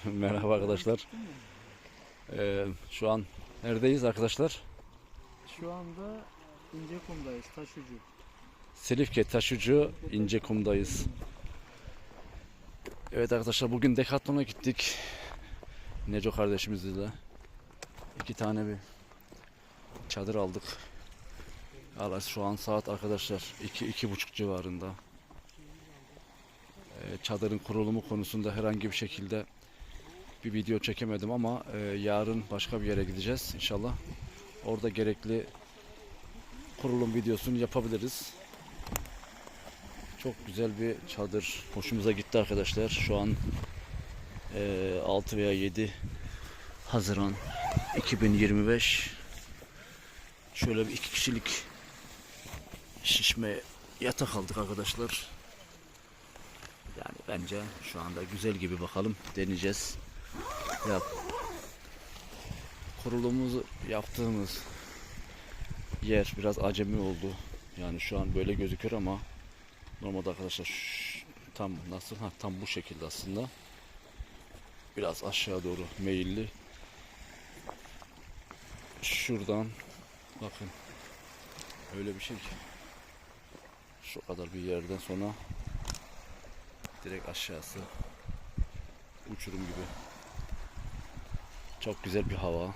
Merhaba arkadaşlar. Ee, şu an neredeyiz arkadaşlar? Şu anda İncekum'dayız, Taşucu. Silifke Taşucu İncekum'dayız. Evet arkadaşlar bugün Decathlon'a gittik. Neco kardeşimizle. iki tane bir çadır aldık. Allah şu an saat arkadaşlar iki iki buçuk civarında. Ee, çadırın kurulumu konusunda herhangi bir şekilde bir video çekemedim ama e, yarın başka bir yere gideceğiz inşallah. Orada gerekli kurulum videosunu yapabiliriz. Çok güzel bir çadır. Hoşumuza gitti arkadaşlar. Şu an eee 6 veya 7 Haziran 2025. Şöyle bir iki kişilik şişme yatak aldık arkadaşlar. Yani bence şu anda güzel gibi bakalım. Deneyeceğiz. Ya kurulumuzu yaptığımız yer biraz acemi oldu. Yani şu an böyle gözüküyor ama normalde arkadaşlar şu- tam nasıl ha tam bu şekilde aslında. Biraz aşağı doğru meyilli. Şuradan bakın öyle bir şey ki şu kadar bir yerden sonra direkt aşağısı uçurum gibi. Çok güzel bir hava.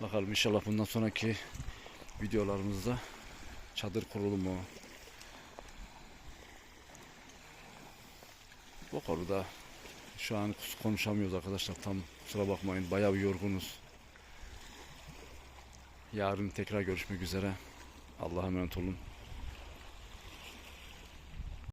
Bakalım inşallah bundan sonraki videolarımızda çadır kurulumu bu konuda şu an konuşamıyoruz arkadaşlar tam kusura bakmayın bayağı bir yorgunuz. Yarın tekrar görüşmek üzere. Allah'a emanet olun.